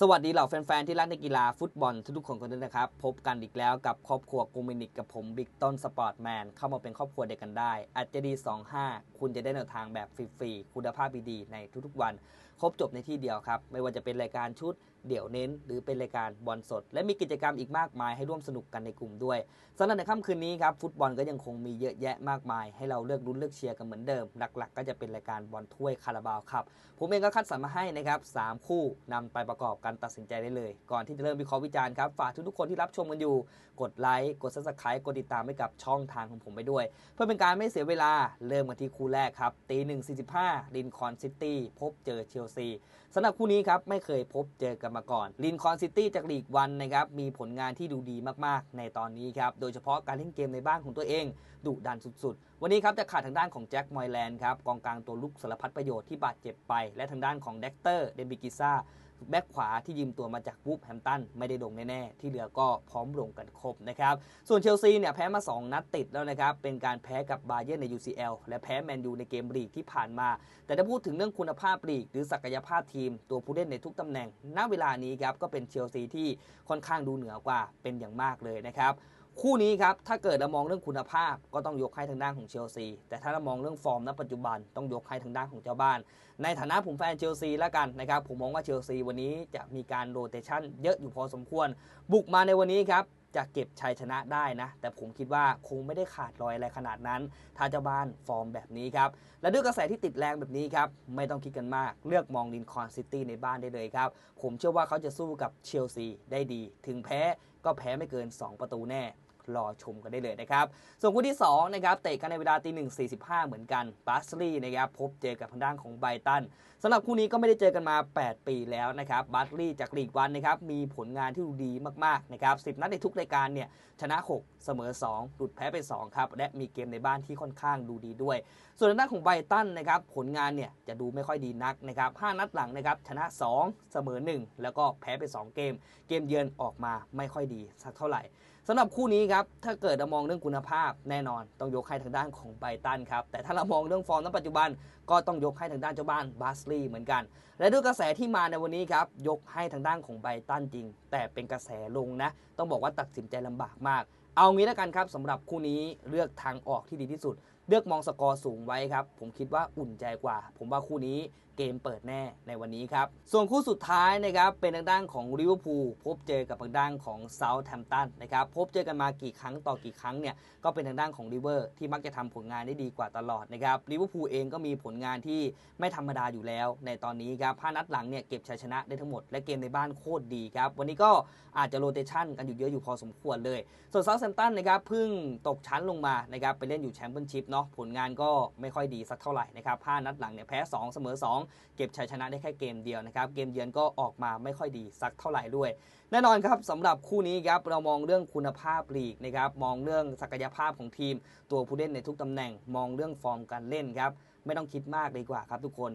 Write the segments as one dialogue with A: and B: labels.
A: สวัสดีเหล่าแฟนๆที่รักในกีฬาฟุตบอลทุกๆคนกันด้วยนะครับ พบกันอีกแล้วกับครอบครัวกูมินิกกับผมบิ๊กต้นสปอร์ตแมนเข้ามาเป็นครอบครัวเดียวกันได้ อาจจะดี 25 คุณจะได้แนวทางแบบฟรีๆคุณภาพดีๆในทุกๆวันครบจบในที่เดียวครับ ไม่ว่าจะเป็นรายการชุดเดี่ยวเน้น หรือเป็นรายการบอลสด และมีกิจกรรมอีกมากมายให้ร่วมสนุกกันในกลุ่มด้วยสำหรับในค่ำคืนนี้ครับฟุตบอลก็ยังคงมีเยอะแยะมากมาย ให้เราเลือกลุ้นเลือกเชียร์กันเหมือนเดิม หลักๆ ก็จะเป็นรายการบอลถ้วยคาราบาวครับผมเองก็คัดสรรมาให้นะครับสามคู่นำไปประกอบการตัดสินใจได้เลย ก่อนที่จะเริ่มวิเคราะห์วิจารณ์ครับฝากทุกๆคนที่รับชมกันอยู่กดไลค์กด subscribe กดติดตามให้กับช่องทางของผมไปด้วย เพื่อเป็นการไม่เสียเวลาเริ่มกันที่คู่แรกครับตีหนึ่งสี่สิบห้าลินคอนซิตี้พบเจอเชลซีสำหรับคู่นี้ครับไม่เคยพบเจอกันมาก่อนลินคอนซิตี้จากลีกวันนะครับมีผลงานที่ดูดีมากๆ ในตอนนี้ครับโดยเฉพาะการเล่นเกมในบ้านของตัวเองดุดันสุดๆ วันนี้ครับจะขาดทางด้านของแจ็คมอยแลนด์ครับกองกลางตัวลุกสารพัดประโยชน์ที่บาดเจ็บไป และทางด้านของเด็กเตอร์เดนบิกิซ่า แบ็กขวาที่ยืมตัวมาจากวูฟแฮมตันไม่ได้ลงแน่ๆ ที่เหลือก็พร้อมลงกันครบนะครับ ส่วนเชลซีเนี่ยแพ้มา 2 นัดติดแล้วนะครับ เป็นการแพ้กับบาเยร์นใน UCL และแพ้แมนยูในเกมลีกที่ผ่านมา แต่ถ้าพูดถึงเรื่องคุณภาพลีก หรือศักยภาพทีม ตัวผู้เล่นในทุกตำแหน่ง ณ เวลานี้ครับก็เป็นเชลซีที่ค่อนข้างดูเหนือกว่าเป็นอย่างมากเลยนะครับ คู่นี้ครับ ถ้าเกิดเรามองเรื่องคุณภาพก็ต้องยกให้ทางด้านของเชลซี แต่ถ้าเรามองเรื่องฟอร์มณปัจจุบันต้องยกให้ทางด้านของเจ้าบ้าน ในฐานะผมแฟนเชลซีแล้วกันนะครับ ผมมองว่าเชลซีวันนี้จะมีการโรเตชันเยอะอยู่พอสมควร บุกมาในวันนี้ครับจะเก็บชัยชนะได้นะ แต่ผมคิดว่าคงไม่ได้ขาดลอยอะไรขนาดนั้น ถ้าเจ้าบ้านฟอร์มแบบนี้ครับ และด้วยกระแสที่ติดแรงแบบนี้ครับ ไม่ต้องคิดกันมาก เลือกมองลินคอนซิตี้ในบ้านได้เลยครับ ผมเชื่อว่าเขาจะสู้กับเชลซีได้ดี ถึงแพ้ก็แพ้ไม่เกิน 2 ประตูแน่ รอชมกันได้เลยนะครับ ส่วนคู่ที่2นะครับเตะกันในเวลาตีหนึ่งสี่สิบห้าเหมือนกันบาสลีย์นะครับพบเจอกับทางด้านของไบตันสำหรับคู่นี้ก็ไม่ได้เจอกันมา 8 ปีแล้วนะครับบาสลีย์จากลีกวันนะครับมีผลงานที่ดูดีมากๆนะครับสินัดในทุกรายการเนี่ยชนะ 6 เสมอ 2 หลุดแพ้ไป2ครับและมีเกมในบ้านที่ค่อนข้างดูดีด้วย ส่วนทางด้านของไบตันนะครับผลงานเนี่ยจะดูไม่ค่อยดีนักนะครับ5นัดหลังนะครับชนะ 2 เสมอ 1 แล้วก็แพ้ไป 2 เกม เกมเยือนออกมาไม่ค่อยดีสักเท่าไหร่ สำหรับคู่นี้ครับ ถ้าเกิดเรามองเรื่องคุณภาพแน่นอน ต้องยกให้ทางด้านของไบตันครับ แต่ถ้าเรามองเรื่องฟอร์มณปัจจุบัน ก็ต้องยกให้ทางด้านเจ้าบ้านบาสลีย์เหมือนกัน และด้วยกระแสที่มาในวันนี้ครับ ยกให้ทางด้านของไบตันจริง แต่เป็นกระแสลงนะ ต้องบอกว่าตัดสินใจลำบากมาก เอางี้แล้วกันครับสำหรับคู่นี้เลือกทางออกที่ดีที่สุดเลือกมองสกอร์สูงไว้ครับ ผมคิดว่าอุ่นใจกว่า ผมว่าคู่นี้เกมเปิดแน่ในวันนี้ครับ ส่วนคู่สุดท้ายนะครับ เป็นทางด้านของลิเวอร์พูลพบเจอกับทางด้านของเซาท์แฮมป์ตันนะครับ พบเจอกันมากี่ครั้งต่อกี่ครั้งเนี่ย ก็เป็นทางด้านของลิเวอร์ที่มักจะทำผลงานได้ดีกว่าตลอดนะครับลิเวอร์พูลเองก็มีผลงานที่ไม่ธรรมดาอยู่แล้ว ในตอนนี้ครับห้านัดหลังเนี่ยเก็บชัยชนะได้ทั้งหมดและเกมในบ้านโคตรดีครับวันนี้ก็อาจจะโรเตชันกันอยู่เยอะอยู่พอสมควรเลย ส่วนเซาท์แฮมป์ตันนะครับเพิ่งตกชั้นลงมานะครับไปเล่นอยู่แชมเปี้ยนชิพเนาะผลงานก็ไม่ค่อยดีสักเท่าไหร่นะครับห้านัดหลังเนี่ยแพ้2เสมอ 2 เก็บชัยชนะได้แค่เกมเดียวนะครับเกมเยือนก็ออกมาไม่ค่อยดีสักเท่าไหร่ด้วย แน่นอนครับสำหรับคู่นี้ครับเรามองเรื่องคุณภาพลีกนะครับมองเรื่องศักยภาพของทีม ตัวผู้เล่นในทุกตำแหน่ง มองเรื่องฟอร์มการเล่นครับไม่ต้องคิดมากดีกว่าครับทุกคน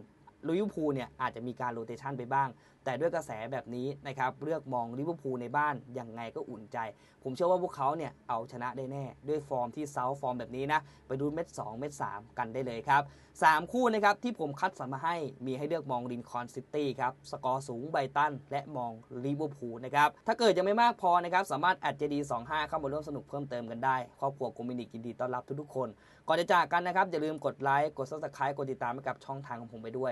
A: ลิเวอร์พูลเนี่ยอาจจะมีการโรเตชันไปบ้าง แต่ด้วยกระแสแบบนี้นะครับเลือกมองลิเวอร์พูลในบ้านยังไงก็อุ่นใจ ผมเชื่อว่าพวกเขาเนี่ยเอาชนะได้แน่ ด้วยฟอร์มที่เซาฟอร์มแบบนี้นะ ไปดูเม็ด 2 เม็ด 3 กันได้เลยครับ 3 คู่นะครับที่ผมคัดสรรมาให้มีให้เลือกมองลินคอนซิตี้ครับ สกอร์สูงไบตัน และมองลิเวอร์พูลนะครับถ้าเกิดยังไม่มากพอนะครับสามารถแอดเจดี25เข้ามาร่วมสนุกเพิ่มเติมกันได้ครอบครัวโกมินิกินดีต้อนรับทุกๆคนก่อนจะจากกันนะครับอย่าลืมกดไลค์กดซับสไครต์กดติดตามให้กับช่องทางของผมไปด้วย